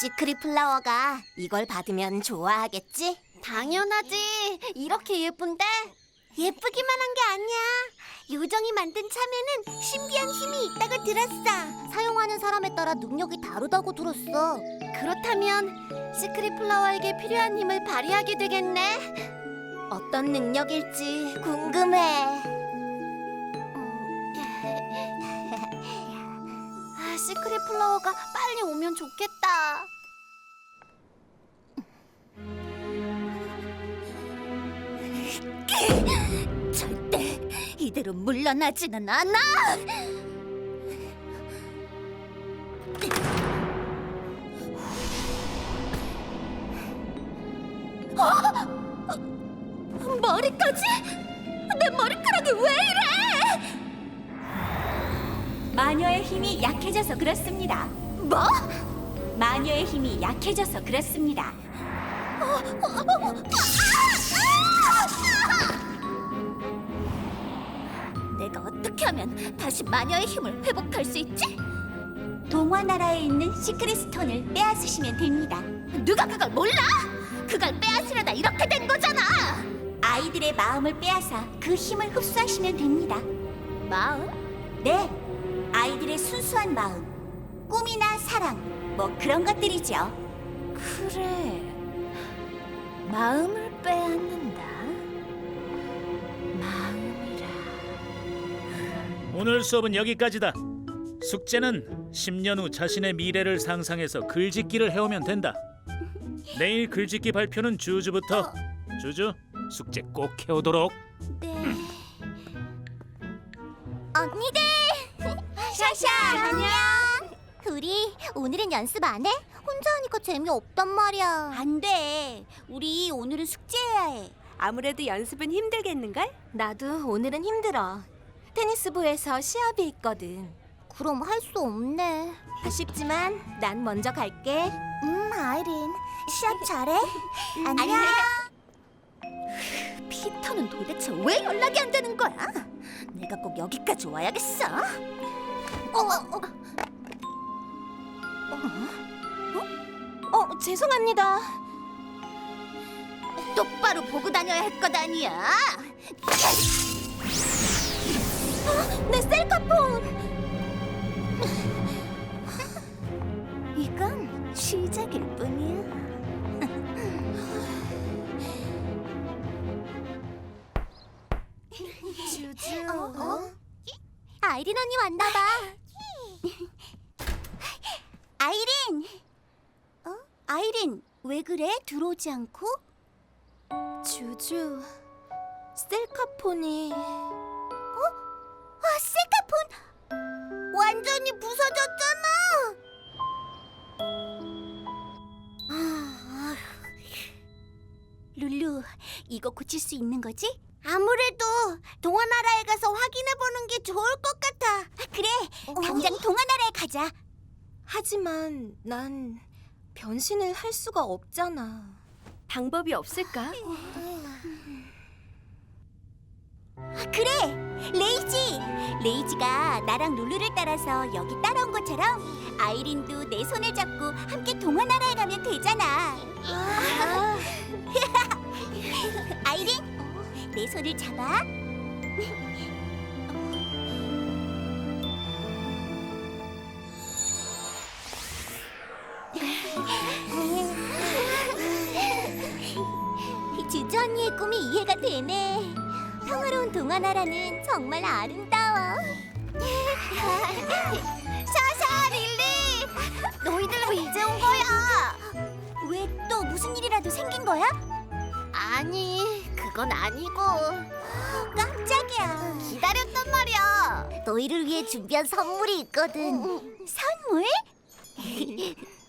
시크릿 플라워가 이걸 받으면 좋아하겠지? 당연하지. 이렇게 예쁜데? 예쁘기만 한 게 아니야. 요정이 만든 참에는 신비한 힘이 있다고 들었어. 사용하는 사람에 따라 능력이 다르다고 들었어. 그렇다면 시크릿 플라워에게 필요한 힘을 발휘하게 되겠네. 어떤 능력일지 궁금해. 시크릿 플라워가 빨리 오면 좋겠다. 절대 이대로 물러나지는 않아. 어? 머리까지? 내 머리카락이 왜 이래? 마녀의 힘이 약해져서 그렇습니다. 뭐? 마녀의 힘이 약해져서 그렇습니다. 내가 어떻게 하면 다시 마녀의 힘을 회복할 수 있지? 동화 나라에 있는 시크릿 스톤을 빼앗으시면 됩니다. 누가 그걸 몰라? 그걸 빼앗으려다 이렇게 된 거잖아. 아이들의 마음을 빼앗아 그 힘을 흡수하시면 됩니다. 마음? 네, 아이들의 순수한 마음, 꿈이나 사랑, 뭐 그런 것들이죠. 그래. 마음을 빼앗는다. 마음이라. 오늘 수업은 여기까지다. 숙제는 10년 후 자신의 미래를 상상해서 글짓기를 해오면 된다. 내일 글짓기 발표는 주주부터 주주 숙제 꼭 해오도록. 네. 언니들. 샤샤, 안녕. 우리 오늘은 연습 안 해? 혼자 하니까 재미없단 말이야. 안 돼. 우리 오늘은 숙제해야 해. 아무래도 연습은 힘들겠는걸? 나도 오늘은 힘들어. 테니스부에서 시합이 있거든. 그럼 할 수 없네. 아쉽지만 난 먼저 갈게. 음, 아이린. 시합 잘해? 안녕. 피터는 도대체 왜 연락이 안 되는 거야? 내가 꼭 여기까지 와야겠어. 어, 어, 어. 어, 어, 죄송합니다. 똑바로 보고 다녀야 할 것 아니야. 어, 내 셀카폰. 이건 시작일 뿐이야. 주주. 어? 아이린 언니 왔나 봐. 아이린! 어? 아이린, 왜 그래? 들어오지 않고? 주주. 셀카폰이 아, 셀카폰! 완전히 부서졌잖아! 아, 룰루, 이거 고칠 수 있는 거지? 아무래도 동화나라에 가서 확인해 보는 게 좋을 것 같아. 그래, 당장 동화나라에 가자. 하지만 난 변신을 할 수가 없잖아. 방법이 없을까? 그래, 레이지! 레이지가 나랑 룰루를 따라서 여기 따라온 것처럼 아이린도 내 손을 잡고 함께 동화 나라에 가면 되잖아. 아이린, 내 손을 잡아. 언니의 꿈이 이해가 되네. 평화로운 동화나라는 정말 아름다워. 샤샤, 릴리! 너희들 왜 이제 온 거야? 왜 또 무슨 일이라도 생긴 거야? 아니, 그건 아니고 깜짝이야. 기다렸단 말이야. 너희를 위해 준비한 선물이 있거든. 선물?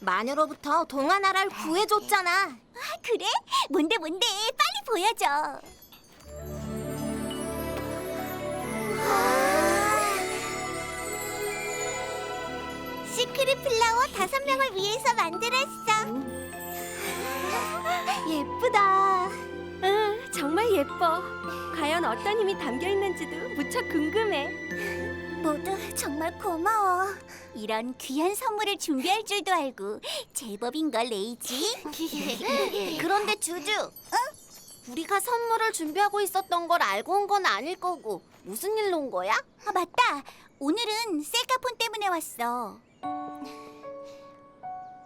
마녀로부터 동화나라를 구해줬잖아. 아, 그래? 뭔데 뭔데? 빨리 보여줘. 시크릿 플라워 다섯 명을 위해서 만들었어. 예쁘다. 응, 정말 예뻐. 과연 어떤 힘이 담겨 있는지도 무척 궁금해. 모두 정말 고마워. 이런 귀한 선물을 준비할 줄도 알고 제법인 걸 레이지. 그런데 주주, 우리가 선물을 준비하고 있었던 걸 알고 온 건 아닐 거고 무슨 일로 온 거야? 아 맞다. 오늘은 셀카폰 때문에 왔어.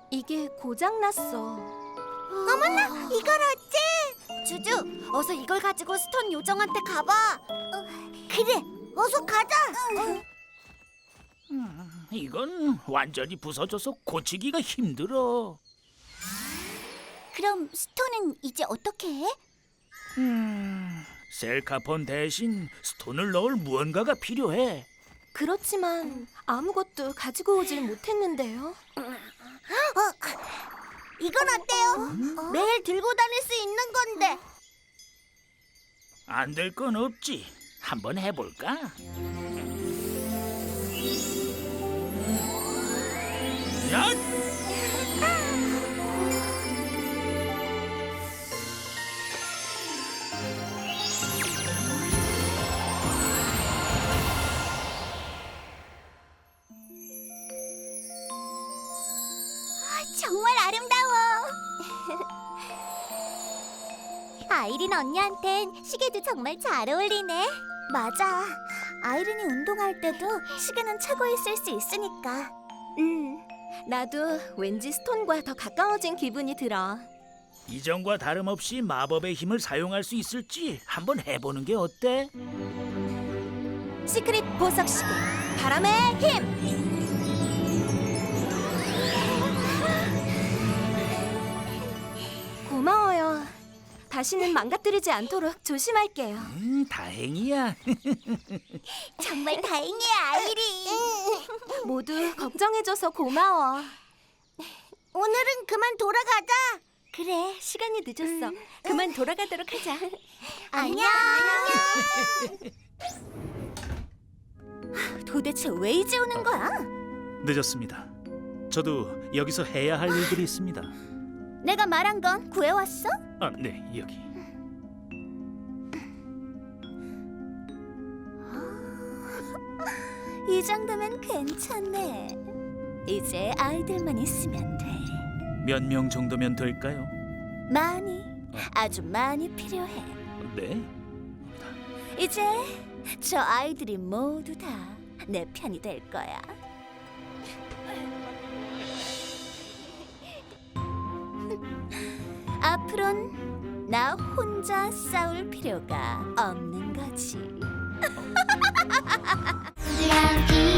이게 고장 났어. 어머나, 이걸 어째? 주주, 어서 이걸 가지고 스톤 요정한테 가봐. 그래, 어서 가자. 이건 완전히 부서져서 고치기가 힘들어. 그럼 스톤은 이제 어떻게 해? 셀카폰 대신 스톤을 넣을 무언가가 필요해. 그렇지만 아무것도 가지고 오질 못했는데요. 이건 어때요? 매일 들고 다닐 수 있는 건데. 안 될 건 없지. 한번 해볼까? 야! 아이린 언니한텐 시계도 정말 잘 어울리네. 맞아. 아이린이 운동할 때도 시계는 차고 있을 수 있으니까. 음, 나도 왠지 스톤과 더 가까워진 기분이 들어. 이전과 다름없이 마법의 힘을 사용할 수 있을지 한번 해보는 게 어때? 시크릿 보석 시계, 바람의 힘. 다시는 망가뜨리지 않도록 조심할게요. 음, 다행이야. 정말 다행이야, 아이린. 모두 걱정해줘서 고마워. 오늘은 그만 돌아가자. 그래, 시간이 늦었어. 그만 돌아가도록 하자. 안녕. 도대체 왜 이제 오는 거야? 늦었습니다. 저도 여기서 해야 할 일들이 있습니다. 내가 말한 건 구해왔어? 아, 네, 여기. 이 정도면 괜찮네. 이제 아이들만 있으면 돼. 몇 명 정도면 될까요? 많이, 아주 많이 필요해. 네. 이제 저 아이들이 모두 다 내 편이 될 거야. 앞으론 나 혼자 싸울 필요가 없는 거지.